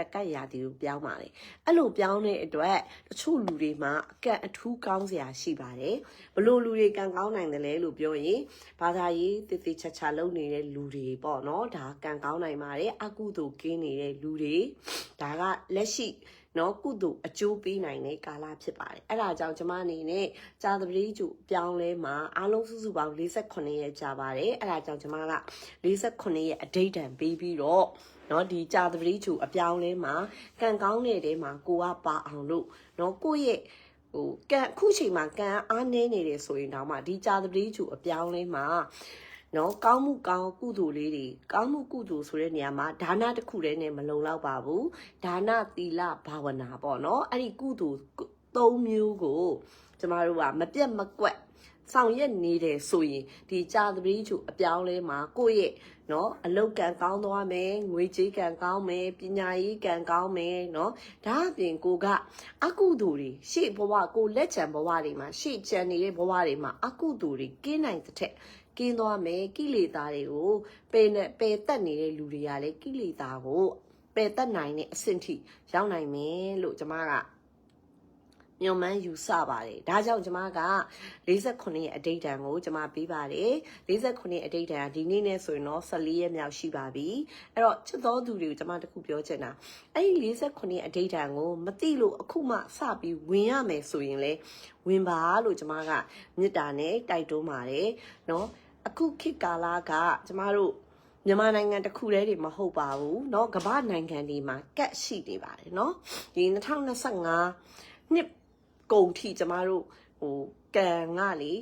တကတ်ရာသီကိုပြောင်းပါလေအဲ့လိုပြောင်းတဲ့အတွက်တချို့လူတွေမှာအကန့်အထူးကောင်းစရာရှိပါတယ်ဘလို့လူတွေကံကောင်းနိုင်တယ်လဲလို့ပြောရင်ဘာသာရေးတည်တည်ချာချာလုပ်နေတဲ့လူတွေပေါ့နော်ဒါကံကောင်းနိုင်ပါတယ်အကုသိုလ်ကင်းနေတဲ့လူတွေဒါကလက်ရှိ နော်ကုသိုလ်အကျိုးပေးနိုင်တဲ့ကာလဖြစ်ပါတယ်အဲ့ဒါကြောင့်ကျမအနေနဲ့ကြာသပတေးကျူပြောင်းလဲမှာအားလုံးစုစုပေါင်း48ရက်ကြာပါတယ်အဲ့ဒါကြောင့်ကျမက48ရက်အတိတ်တန်ပေးပြီးတော့နော်ဒီကြာသပတေးချူအပြောင်းလဲမှာကံကောင်းတဲ့တဲမှာကိုကပါအောင်လို့နော်ကိုရဲ့ဟိုကံအခုချိန်မှာကံအားနည်းနေတယ်ဆိုရင်တော့မှဒီကြာသပတေးချူအပြောင်းလဲမှာ နော်ကောင်းမှုကောင်းကုသိုလ်လေးတွေကောင်းမှုကုသိုလ်ဆိုတဲ့နေရာမှာဒါနတစ်ခုတည်းနဲ့မလုံလောက်ပါဘူးဒါနသီလဘာဝနာပေါ့နော်အဲ့ဒီကုသိုလ်၃မျိုးကိုကျမတို့ကမပြတ်မကွက်ဆောင်ရက်နေတယ်ဆိုရင်ဒီကြာသပတိချူအပြောင်းလဲမှာကိုယ့်ရဲ့နော်အလုတ်ကံကောင်းသွားမယ်ငွေကြေးကံကောင်းမယ်ပညာရေးကံကောင်းမယ်နော်ဒါအပြင်ကိုကအကုသိုလ်တွေရှေ့ဘဝကိုလက်ချံဘဝတွေမှာရှေ့ချံနေတဲ့ဘဝတွေမှာအကုသိုလ်တွေကင်းနိုင်တဲ့ထ က်ကင်းသွားမယ်ကိလေသာတွေကိုပယ်နဲ့ပယ်တက်နေတဲ့လူတွေကလည်းကိလေသာကိုပယ်တက်နိုင်တဲ့အဆင့်ထိရောက်နိုင်မယ်လို့ကျွန်မက ညွန်မှန်းယူဆပါတယ်ဒါကြောင့်ကျွန်မက48ရဲ့အတိတ်တန်ကိုကျွန်မပေးပါတယ်48ရဲ့အတိတ်တန်ကဒီနေ့နဲ့ဆိုရင်တော့14ရက်မြောက်ရှိပါပြီအဲ့တော့ချစ်တော်သူတွေကိုကျွန်မတခုပြောချင်တာအဲ့ဒီ48ရဲ့အတိတ်တန်ကိုမသိလို့အခုမှစပြီးဝင်ရမယ်ဆိုရင်လေဝင်ပါလို့ကျွန်မကမေတ္တာနဲ့တိုက်တွန်းပါတယ်เนาะအခုခေတ်ကာလကကျမတို့မြန်မာနိုင်ငံတစ်ခုတည်းတွေမဟုတ်ပါဘူးเนาะကမ္ဘာနိုင်ငံတွေမှာကတ်ရှိနေပါတယ်เนาะဒီ2025နှစ် ကုံထိကျမတို့ဟိုကံကလေ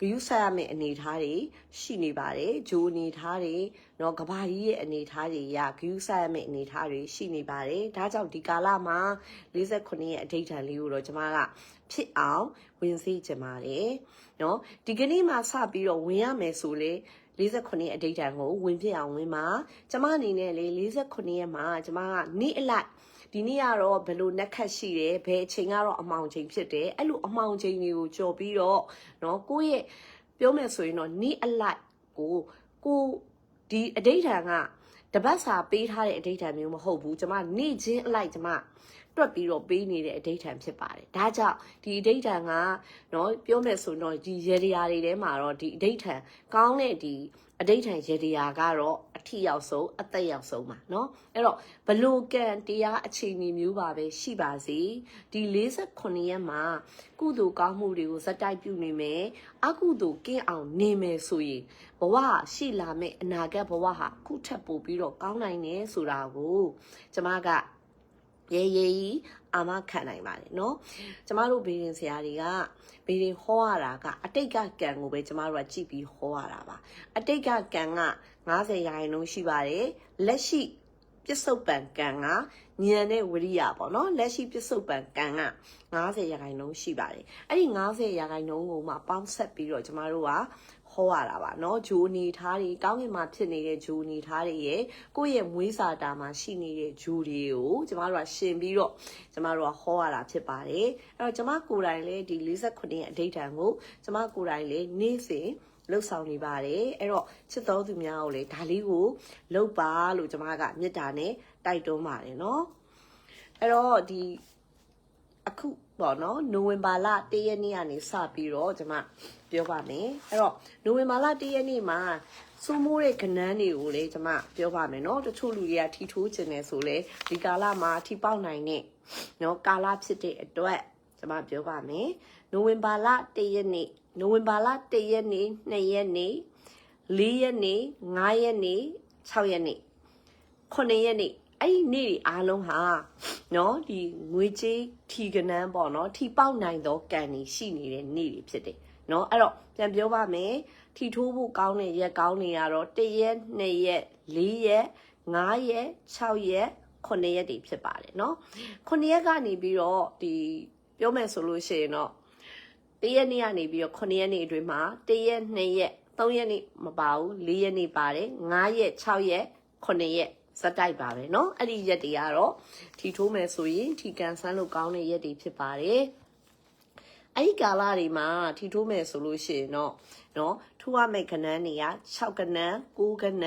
ဂယုဆိုင်ရမယ့်အနေထားတွေရှိနေပါတယ်ဂျိုးအနေထားတွေနော်ကဘာကြီးရဲ့အနေထားတွေရဂယုဆိုင်ရမယ့်အနေထားတွေရှိနေပါတယ်ဒါကြောင့်ဒီကာလမှာ58ရဲ့အဋ္ဌဌံလေးကိုတော့ကျမကဖြစ်အောင်ဝင်စေချင်ပါတယ်နော်ဒီကနေ့မှာစပြီးတော့ဝင်ရမယ်ဆိုလေ58အဋ္ဌဌံကိုဝင်ဖြစ်အောင်ဝင်ပါကျမအနေနဲ့လေ58ရက်မှာကျမကနေ့အလိုက် ဒီနေ့ကတော့ဘယ်လိုနှက်ခတ်ရှိတယ်ဘယ်အချိန်ကတော့အမောင်ချိန်ဖြစ်တယ်အဲ့လိုအမောင်ချိန်တွေကိုကြော်ပြီးတော့เนาะကိုယ့်ရဲ့ပြောမယ်ဆိုရင်တော့နေ့အလိုက်ကိုကိုဒီအဋိဌာန်ကတပတ်စာပေးထားတဲ့အဋိဌာန်မျိုးမဟုတ်ဘူးကျမနေ့ချင်းအလိုက်ကျမတွက်ပြီးတော့ပေးနေတဲ့အဋိဌာန်ဖြစ်ပါတယ်ဒါကြောင့်ဒီအဋိဌာန်ကเนาะပြောမယ်ဆိုတော့ဒီရေဒီယာတွေထဲမှာတော့ဒီအဋိဌာန်ကောင်းတဲ့ဒီ အဋိဌာန်ရေဒီယာကတော့အထီရောက်ဆုံးအသက်ရောက်ဆုံးပါเนาะအဲ့တော့ဘလို့ကံတရားအခြေအနေမျိုးပါပဲရှိပါစေဒီ48ရက်မှာကုသိုလ်ကောင်းမှုတွေကိုဇက်တိုက်ပြုနေမယ်အကုသိုလ်ကင်းအောင်နေမယ်ဆိုရင်ဘဝရှိလာမယ့်အနာဂတ်ဘဝဟာခုထပ်ပို့ပြီးတော့ကောင်းနိုင်တယ်ဆိုတာကိုကျမက ရေရေကြီးအာမခံနိုင်ပါတယ်နော်ကျမတို့ဘီရင်ဆရာတွေကဘီရင်ဟောရတာကအတိတ်ကကံကိုပဲကျမတို့ကကြည့်ပြီးဟောရတာပါအတိတ်ကကံက90ရာခိုင်နှုန်းရှိပါတယ်လက်ရှိပစ္စုပန်ကံကဉာဏ်နဲ့ဝိရိယပေါ့နော်လက်ရှိပစ္စုပန်ကံက90ရာခိုင်နှုန်းရှိပါတယ်အဲ့ဒီ90ရာခိုင်နှုန်းကိုမှပေါင်းဆက်ပြီးတော့ကျမတို့က ဟောရတာပါเนาะဂျိုအနေထားတွေကောင်းကင်မှာဖြစ်နေတဲ့ဂျိုအနေထားတွေရဲ့ကိုယ့်ရဲ့မွေးစာတာမှာရှိနေတဲ့ဂျိုတွေကိုကျမတို့ကရှင်ပြီးတော့ကျမတို့ကဟောရတာဖြစ်ပါတယ်အဲ့တော့ကျမကိုယ်တိုင်လည်းဒီ48ရဲ့အဋိဌာန်ကိုကျမကိုယ်တိုင်လည်းနေ့စဉ်လှုပ်ဆောင်နေပါတယ်အဲ့တော့ချစ်တော်သူများကိုလည်းဒါလေးကိုလှုပ်ပါလို့ကျမကမေတ္တာနဲ့တိုက်တွန်းပါတယ်เนาะအဲ့တော့ဒီအခု ပေါ့နော်နိုဝင်ဘာလ1ရက်နေ့ကနေစပြီးတော့ကျွန်မပြောပါမယ်အဲ့တော့နိုဝင်ဘာလ1ရက်နေ့မှာစိုးမိုးတဲ့ကဏန်းတွေကိုလည်းကျွန်မပြောပါမယ်နော်တချို့လူတွေကထီထိုးခြင်းနဲ့ဆိုလဲဒီကာလမှာထီပေါက်နိုင်တဲ့နော်ကာလဖြစ်တဲ့အတွက်ကျွန်မပြောပါမယ်နိုဝင်ဘာလ1ရက်နေ့နိုဝင်ဘာလ1ရက်နေ့2ရက်နေ့4ရက်နေ့5ရက်နေ့6ရက်နေ့9ရက်နေ့ အဲ့ဒီနေ့တွေအားလုံးဟာနော်ဒီငွေကြေးထီကနန်းပေါ့နော်ထီပေါက်နိုင်သောကံတွေရှိနေတဲ့နေ့တွေဖြစ်တယ်နော်အဲ့တော့ပြန်ပြောပါမယ်ထီထိုးဖို့ကောင်းတဲ့ရက်ကောင်းတွေကတော့1ရက်2ရက်4ရက်5ရက်6ရက်9ရက်တွေဖြစ်ပါတယ်နော်9ရက်ကနေပြီးတော့ဒီပြောမယ်ဆိုလို့ရှိရင်တော့1ရက်နေ့ကနေပြီးတော့9ရက်နေ့အတွင်းမှာ1ရက်2ရက်3ရက်နေ့မပါဘူး4ရက်နေ့ပါတယ်5ရက်6ရက်9ရက် ဇက်တိုက်ပါပဲเนาะအဲ့ဒီရက်တွေကတော့ထီထိုးမယ်ဆိုရင်ထီကန်ဆန်းလို့ကောင်းတဲ့ရက်တွေဖြစ်ပါတယ်အဲ့ဒီကာလတွေမှာထီထိုးမယ်ဆိုလို့ရှိရင်တော့เนาะထိုးရမယ့်ကဏ္ဍတွေက6ကဏ္ဍ9ကဏ္ဍ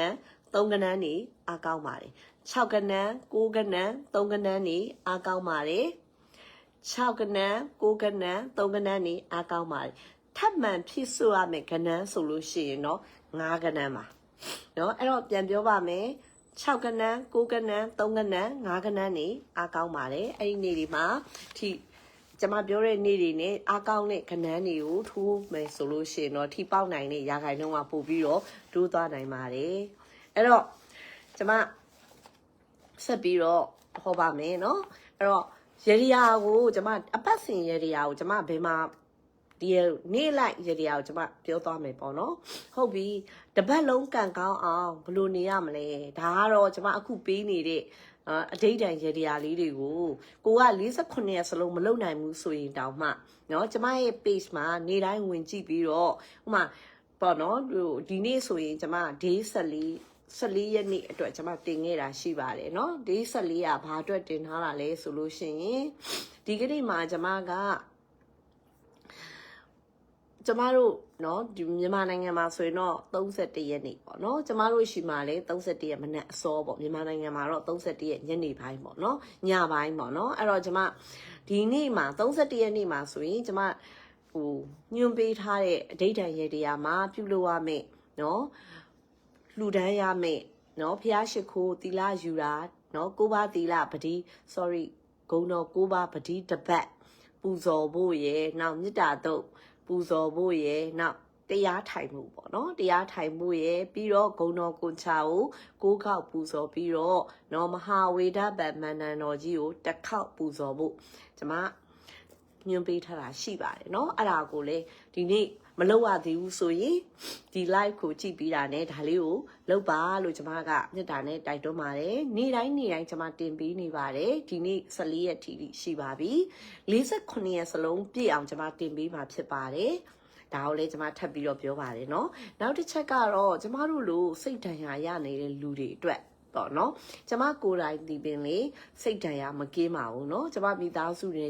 3ကဏ္ဍနေအကောင်းပါတယ် 6ကနန်း9ကနန်း3ကနန်းနေအားကောင်းပါတယ်6ကနန်း9ကနန်း3ကနန်းနေအားကောင်းပါတယ်ထပ်မံဖြစ်ဆိုရမယ်ကနန်းဆိုလို့ရှိရင်တော့9ကနန်းပါเนาะအဲ့တော့ပြန်ပြောပါမယ် 6ကနန်း9ကနန်း3ကနန်း5ကနန်းနေအားကောင်းပါတယ်အဲ့ဒီနေ့ဒီမှာထိကျွန်မပြောတဲ့နေ့တွေနဲ့အားကောင်းတဲ့ခဏန်းတွေကိုထိုးမယ်ဆိုလို့ရှိရင်တော့ထိပေါက်နိုင်တဲ့ရာခိုင်နှုန်းကပို့ပြီးတော့တိုးသွားနိုင်ပါတယ်အဲ့တော့ကျွန်မဆက်ပြီးတော့ဟောပါမယ်เนาะအဲ့တော့ရေဒီယာကိုကျွန်မအပတ်စဉ်ရေဒီယာကိုကျွန်မဘယ်မှာ ဒီနေ့လိုက်ရေဒီယာကိုကျွန်မပြောသွားမယ်ပေါ့နော်ဟုတ်ပြီတပတ်လုံးကန်ကောင်းအောင်ဘယ်လိုနေရမလဲဒါကတော့ကျွန်မအခုပေးနေတဲ့အာအတိတ်တန်ရေဒီယာလေးတွေကိုကိုက48ရက်စလုံးမလုပ်နိုင်ဘူးဆိုရင်တောင်မှเนาะကျမရဲ့ page မှာနေတိုင်းဝင်ကြည့်ပြီးတော့ဥမာပေါ့နော်ဟိုဒီနေ့ဆိုရင်ကျမ day 14 14ရက်နေ့အတွက်ကျွန်မတင်ခဲ့တာရှိပါတယ်เนาะ day 14ကဘာအတွက်တင်ထားတာလဲဆိုလို့ရှိရင်ဒီကနေ့မှာကျွန်မက ကျမတို့เนาะဒီမြန်မာနိုင်ငံမှာဆိုရင်တော့31ရက်နေ့ပေါ့เนาะကျမတို့ရှိမှလည်း31ရက်မနက်အစောပေါ့မြန်မာနိုင်ငံမှာတော့31ရက်ညနေပိုင်းပေါ့เนาะညပိုင်းပေါ့เนาะအဲ့တော့ကျမဒီနေ့မှာ31ရက်နေ့မှာဆိုရင်ကျမဟိုညွန်ပေးထားတဲ့အဋိဌာန်ရေတရားမှာပြုလုပ်ရမယ်เนาะလှူဒန်းရမယ်เนาะဖျားရှိခိုးတီလာယူတာเนาะကိုးပါးတီလာပတိ sorry ဂုံတော်ကိုးပါးပတိတစ်ပတ်ပူဇော်ဖို့ရယ်နောက်မေတ္တာတုတ် ပူဇော်ဖို့ရယ်နောက်တရားထိုင်မှုပေါ့နော်တရားထိုင်မှုရယ်ပြီးတော့ဂုံတော်ကွန်ချာကိုကိုးခေါက်ပူဇော်ပြီးတော့နော်မဟာဝေဒဗမန္တန်တော်ကြီးကိုတစ်ခေါက်ပူဇော်ဖို့ကျွန်မ ညွှန်ပေးထားတာရှိပါတယ်เนาะအဲ့ဒါကိုလေဒီနေ့မလုပ်ရသေးဘူးဆိုရင်ဒီ live ကိုကြည့်ပြီးတာနဲ့ဒါလေးကိုလုပ်ပါလို့ကျွန်မကမြတ်တာနဲ့တိုက်တွန်းပါတယ်နေ့တိုင်းနေ့တိုင်းကျွန်မတင်ပေးနေပါတယ်ဒီနေ့14ရက်ထိရှိပါပြီ48ရက်စလုံးပြည့်အောင်ကျွန်မတင်ပေးမှာဖြစ်ပါတယ်ဒါကိုလည်းကျွန်မထပ်ပြီးတော့ပြောပါတယ်เนาะနောက်တစ်ချက်ကတော့ကျွန်မတို့လိုစိတ်ဒဏ်ရာရနေတဲ့လူတွေအတွက်ပေါ့နော်ကျမကိုယ်တိုင်ဒီပင်လေစိတ်ဒဏ်ရာမကင်းပါဘူးเนาะကျမမိသားစုတွေ